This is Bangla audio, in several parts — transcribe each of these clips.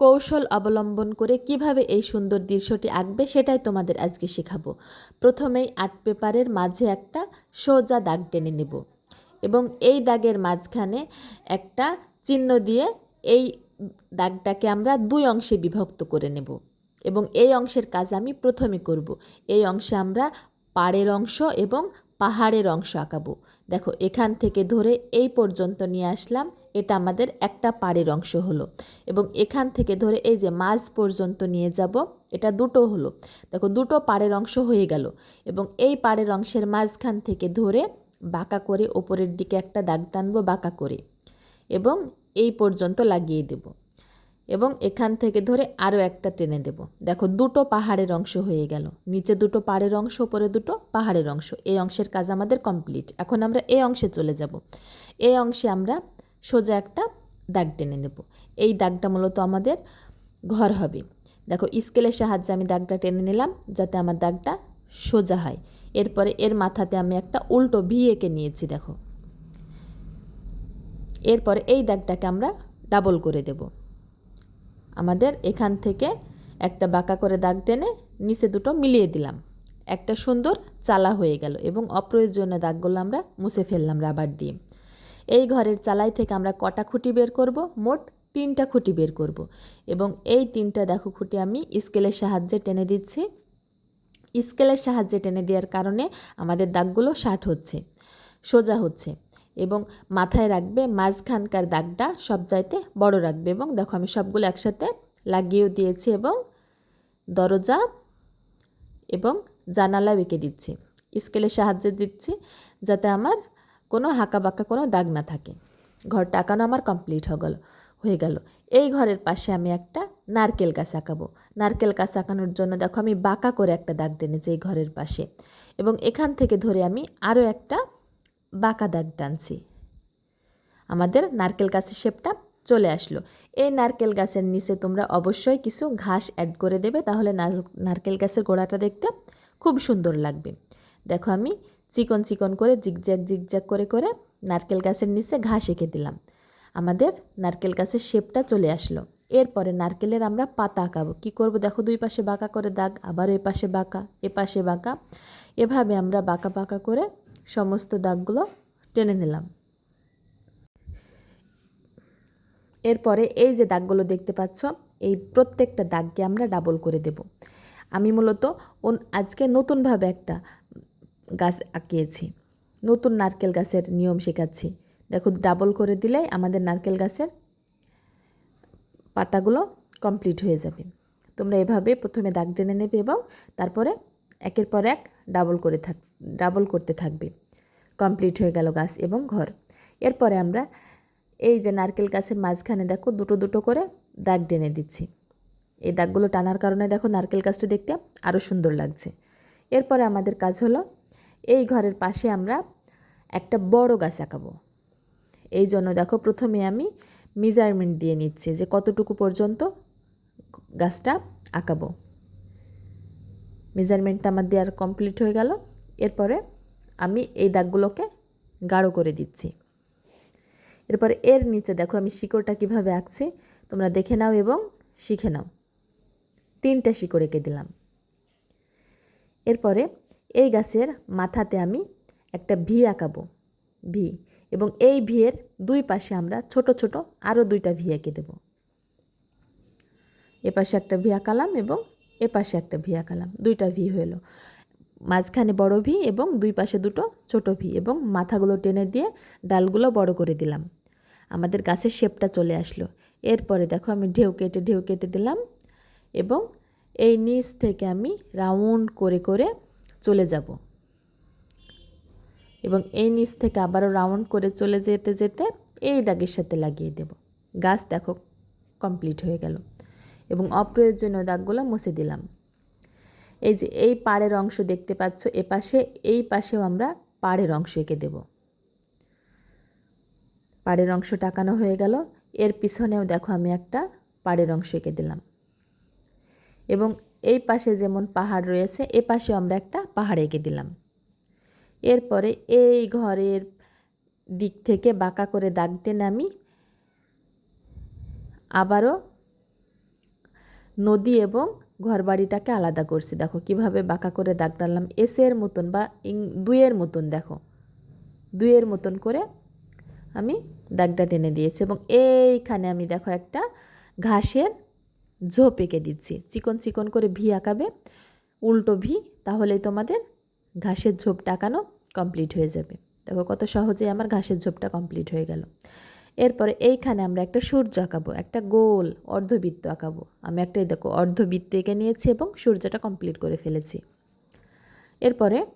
কৌশল অবলম্বন করে কীভাবে এই সুন্দর দৃশ্যটি আঁকবে সেটাই তোমাদের আজকে শেখাবো। প্রথমেই আর্ট পেপারের মাঝে একটা সোজা দাগ টেনে নেব এবং এই দাগের মাঝখানে একটা চিহ্ন দিয়ে এই দাগটাকে আমরা দুই অংশে বিভক্ত করে নেব এবং এই অংশের কাজ আমি প্রথমে করব। এই অংশে আমরা পাড়ের অংশ এবং পাহাড়ের অংশ আঁকাবো। দেখো এখান থেকে ধরে এই পর্যন্ত নিয়ে আসলাম এটা আমাদের একটা পাড়ের অংশ হলো। এবং এখান থেকে ধরে এই যে মাঝ পর্যন্ত নিয়ে যাব, এটা দুটো হলো। দেখো, দুটো পাড়ের অংশ হয়ে গেল। এবং এই পাড়ের অংশের মাঝখান থেকে ধরে বাঁকা করে ওপরের দিকে একটা দাগ টানবো, বাঁকা করে। এবং এই পর্যন্ত লাগিয়ে দেব। এবং এখান থেকে ধরে আরও একটা টেনে দেব। দেখো, দুটো পাহাড়ের অংশ হয়ে গেল। নিচে দুটো পাড়ের অংশ উপরে দুটো পাহাড়ের অংশ। এই অংশের কাজ আমাদের কমপ্লিট। এখন আমরা এই অংশে চলে যাব। এই অংশে আমরা সোজা একটা দাগ টেনে দেব এই দাগটা মূলত আমাদের ঘর হবে। দেখো, স্কেলের সাহায্যে আমি দাগটা টেনে নিলাম যাতে আমার দাগটা সোজা হয়। এরপরে এর মাথাতে আমি একটা উল্টো ভি এঁকে নিয়েছি, দেখো। এরপরে এই দাগটাকে আমরা ডাবল করে দেব। আমাদের এখান থেকে একটা বাঁকা করে দাগ টেনে নিচে দুটো মিলিয়ে দিলাম। একটা সুন্দর চালা হয়ে গেল এবং অপ্রয়োজনীয় দাগগুলো আমরা মুছে ফেললাম রাবার দিয়ে। এই ঘরের চালাই থেকে আমরা কটা খুঁটি বের করব? মোট তিনটা খুঁটি বের করব। এবং এই তিনটা, দেখো খুঁটি আমি স্কেলের সাহায্যে টেনে দিচ্ছি। স্কেলের সাহায্যে টেনে দেওয়ার কারণে আমাদের দাগগুলো শার্ট হচ্ছে, সোজা হচ্ছে এবং মাথায় রাখবে, মাঝখানকার দাগটা সব চাইতে বড় রাখবে এবং দেখো আমি সবগুলো একসাথে লাগিয়েও দিয়েছি এবং দরজা এবং জানালা বেঁকে দিচ্ছি। স্কেলের সাহায্যে দিচ্ছি যাতে আমার কোনো হাঁকা বাঁকা কোনো দাগ না থাকে। ঘরটা আঁকানো আমার কমপ্লিট হয়ে গেল হয়ে গেল। এই ঘরের পাশে আমি একটা নারকেল গাছ আঁকাবো। নারকেল গাছ আঁকানোর জন্য দেখো আমি বাঁকা করে একটা দাগ টেনেছি এই ঘরের পাশে এবং এখান থেকে ধরে আমি আরও একটা বাঁকা দাগ টানছি। আমাদের নারকেল গাছের শেপটা চলে আসলো। এই নারকেল গাছের নিচে তোমরা অবশ্যই কিছু ঘাস অ্যাড করে দেবে, তাহলে নারকেল গাছের গোড়াটা দেখতে খুব সুন্দর লাগবে। দেখো আমি চিকন চিকন করে জিগজ্যাগ জিগজ্যাগ করে করে নারকেল গাছের নিচে ঘাস এঁকে দিলাম। আমাদের নারকেল গাছের শেপটা চলে আসলো। এরপরে নারকেলের আমরা পাতা আঁকাবো। কী করব? দেখো দুই পাশে বাঁকা করে দাগ, আবার এ পাশে বাঁকা, এ পাশে বাঁকা। এভাবে আমরা বাঁকা বাঁকা করে সমস্ত দাগগুলো টেনে নিলাম। এরপরে এই যে দাগগুলো দেখতে পাচ্ছ, এই প্রত্যেকটা দাগকে আমরা ডাবল করে দেব। আমি মূলত আজকে নতুনভাবে একটা গাছ আঁকিয়েছি। নতুন নারকেল গাছের নিয়ম শেখাচ্ছি। দেখো ডাবল করে দিলেই আমাদের নারকেল গাছের পাতাগুলো কমপ্লিট হয়ে যাবে। তোমরা এভাবে প্রথমে দাগ টেনে নেবে এবং তারপরে একের পর এক ডাবল করে থাক ডাবল করতে থাকবে। কমপ্লিট হয়ে গেল গাছ এবং ঘর। এরপরে আমরা এই যে নারকেল গাছের মাঝখানে দেখো, দুটো দুটো করে দাগ টেনে দিচ্ছি। এই দাগগুলো টানার কারণে দেখো, নারকেল গাছটা দেখতে আরও সুন্দর লাগছে। এরপরে আমাদের কাজ হলো এই ঘরের পাশে আমরা একটা বড় গাছ আঁকাবো। এই জন্য দেখো প্রথমে আমি মেজারমেন্ট দিয়ে নিচ্ছি যে কতটুকু পর্যন্ত গাছটা আঁকাবো। মেজারমেন্টটা আমার দেওয়ার কমপ্লিট হয়ে গেল। এরপরে আমি এই দাগগুলোকে গাঢ় করে দিচ্ছি। এরপরে এর নিচে দেখো আমি শিকড়টা কীভাবে আঁকছি, তোমরা দেখে নাও এবং শিখে নাও। তিনটা শিকড় এঁকে দিলাম। এরপরে এই গাছের মাথাতে আমি একটা ভি আঁকাবো, ভি। এবং এই ভিয়ের দুই পাশে আমরা ছোট ছোট আরও দুইটা ভি এঁকে দেব। এ পাশে একটা ভি আঁকালাম এবং এ পাশে একটা ভি আঁকালাম। দুইটা ভি হলো। মাঝখানে বড় ভি এবং দুই পাশে দুটো ছোট ভি এবং মাথাগুলো টেনে দিয়ে ডালগুলো বড় করে দিলাম। আমাদের গাছের শেপটা চলে আসলো। এরপরে দেখো আমি ঢেউ কেটে ঢেউ কেটে দিলাম এবং এই নিচ থেকে আমি রাউন্ড করে করে চলে যাব। এবং এই নিচ থেকে আবারও রাউন্ড করে চলে যেতে যেতে এই দাগের সাথে লাগিয়ে দেব। গাছ দেখো কমপ্লিট হয়ে গেল এবং অপ্রয়োজনীয় দাগগুলো মুছে দিলাম। এই যে এই পাড়ের অংশ দেখতে পাচ্ছ, এ পাশে, এই পাশেও আমরা পাড়ের অংশ এঁকে দেব। পাড়ের অংশ টাকানো হয়ে গেল, এর পিছনেও দেখো আমি একটা পাড়ের অংশ এঁকে দিলাম। এবং এই পাশে যেমন পাহাড় রয়েছে, এ পাশেও আমরা একটা পাহাড় এঁকে দিলাম। এরপরে এই ঘরের দিক থেকে বাঁকা করে দাগ টেনে আমি আবারও নদী এবং ঘরবাড়িটাকে আলাদা করছি। দেখো কীভাবে বাঁকা করে দাগ টানলাম এসের মতন বা ইং- দুইয়ের মতন দেখো। দুইয়ের মতন করে আমি দাগটা টেনে দিয়েছি এবং এইখানে আমি দেখো একটা ঘাসের ঝোপ এঁকে দিচ্ছি। চিকন চিকন করে ভি আঁকাবে। উল্টো ভি তাহলেই তোমাদের ঘাসের ঝোপ আঁকানো কমপ্লিট হয়ে যাবে। দেখো কত সহজে আমার ঘাসের ঝোপটা কমপ্লিট হয়ে গেল। এরপরে এইখানে আমরা একটা সূর্য আঁকাবো, একটা গোল অর্ধবৃত্ত আঁকাবো। আমি একটা এই দেখো অর্ধবৃত্ত এঁকে নিয়েছি এবং সূর্যটা কমপ্লিট করে ফেলেছি। এরপরে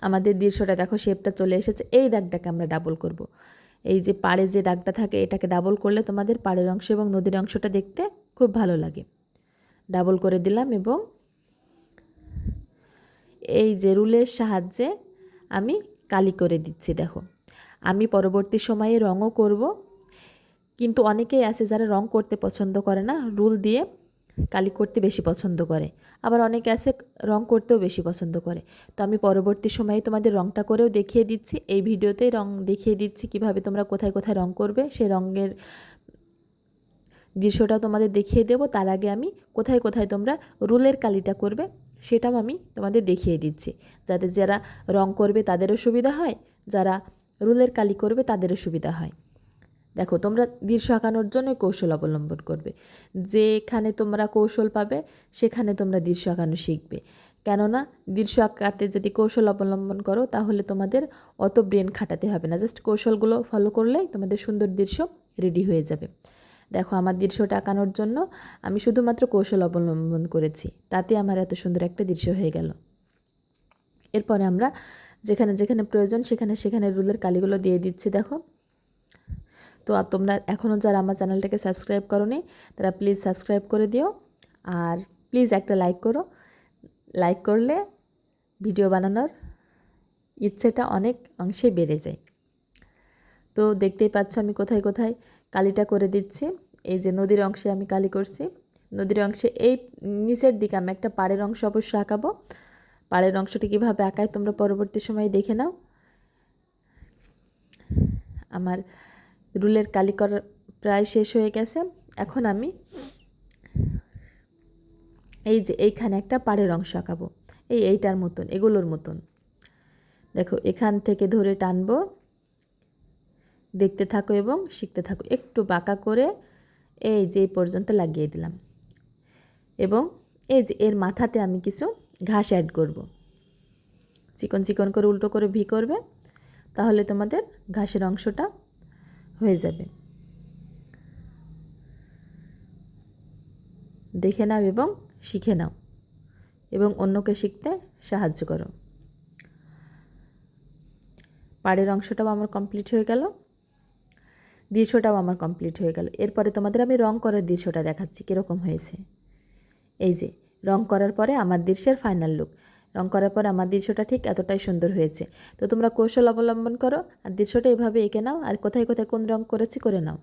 আমাদের দৃশ্যটা দেখো, শেপটা চলে এসেছে। এই দাগটাকে আমরা ডাবল করব। এই যে পাড়ে যে দাগটা থাকে, এটাকে ডাবল করলে তোমাদের পাড়ের অংশ এবং নদীর অংশটা দেখতে খুব ভালো লাগে। ডাবল করে দিলাম এবং এই যে রুলের সাহায্যে আমি কালি করে দিচ্ছি, দেখো। আমি পরবর্তী সময়ে রঙও করব, কিন্তু অনেকেই আছে যারা রং করতে পছন্দ করে না, রুল দিয়ে কালি করতে বেশি পছন্দ করে। আবার অনেকে আছে রং করতেও বেশি পছন্দ করে। তো আমি পরবর্তী সময়ে তোমাদের রংটা করেও দেখিয়ে দিচ্ছি। এই ভিডিওতেই রং দেখিয়ে দিচ্ছি কীভাবে তোমরা কোথায় কোথায় রং করবে। সে রঙের দৃশ্যটা তোমাদের দেখিয়ে দেবো। তার আগে আমি কোথায় কোথায় তোমরা রুলের কালিটা করবে সেটাও আমি তোমাদের দেখিয়ে দিচ্ছি। যাতে যারা রং করবে তাদেরও সুবিধা হয়, যারা রুলের কালি করবে তাদেরও সুবিধা হয়। দেখো, তোমরা দৃশ্য আঁকানোর জন্য কৌশল অবলম্বন করবে। যেখানে তোমরা কৌশল পাবে, সেখানে তোমরা দৃশ্য আঁকানো শিখবে। কেননা, দৃশ্য আঁকাতে যদি কৌশল অবলম্বন করো, তাহলে তোমাদের অত ব্রেন খাটাতে হবে না। জাস্ট কৌশলগুলো ফলো করলেই তোমাদের সুন্দর দৃশ্য রেডি হয়ে যাবে। দেখো, আমার দৃশ্যটা আঁকানোর জন্য আমি শুধুমাত্র কৌশল অবলম্বন করেছি। তাতে আমার এত সুন্দর একটা দৃশ্য হয়ে গেল। এরপরে আমরা যেখানে যেখানে প্রয়োজন, সেখানে সেখানে রুলের কালিগুলো দিয়ে দিচ্ছি। দেখো তো আর তোমরা এখনও যারা আমার চ্যানেলটাকে সাবস্ক্রাইব করোনি, তারা প্লিজ সাবস্ক্রাইব করে দিও। আর প্লিজ একটা লাইক করো। লাইক করলে ভিডিও বানানোর ইচ্ছেটা অনেক অংশে বেড়ে যায়। তো দেখতেই পাচ্ছ আমি কোথায় কোথায় কালিটা করে দিচ্ছি। এই যে নদীর অংশে আমি কালি করছি। নদীর অংশে এই নিচের দিকে আমি একটা পাড়ের অংশ অবশ্য আঁকাবো। পাড়ের অংশটি কীভাবে আঁকায় তোমরা পরবর্তী সময়ে দেখে নাও। আমার রুলের কালি করা প্রায় শেষ হয়ে গেছে। এখন আমি এই যে এইখানে একটা পাড়ের অংশ আঁকাবো। এই এইটার মতন, এগুলোর মতন। দেখো, এখান থেকে ধরে টানবো। দেখতে থাকো এবং শিখতে থাকো। একটু বাঁকা করে এই যে পর্যন্ত লাগিয়ে দিলাম। এবং এই যে এর মাথাতে আমি কিছু ঘাস অ্যাড করব। চিকন চিকন করে উল্টো করে ভি করবে। তাহলে তোমাদের ঘাসের অংশটা হয়ে যাবে। দেখে নাও এবং শিখে নাও এবং অন্যকে শিখতে সাহায্য করো। পাড়ের অংশটাও আমার কমপ্লিট হয়ে গেল। দৃশ্যটাও আমার কমপ্লিট হয়ে গেল। এরপরে তোমাদের আমি রং করার দৃশ্যটা দেখাচ্ছি, কীরকম হয়েছে। এই যে, রং করার পরে আমার দৃশ্যের ফাইনাল লুক রং করার পর আমার দৃশ্যটা ঠিক এতটাই সুন্দর হয়েছে। তো তোমরা কৌশল অবলম্বন করো, আর দৃশ্যটা এভাবে এঁকে নাও, আর কোথায় কোথায় কোন রং করেছি করে নাও।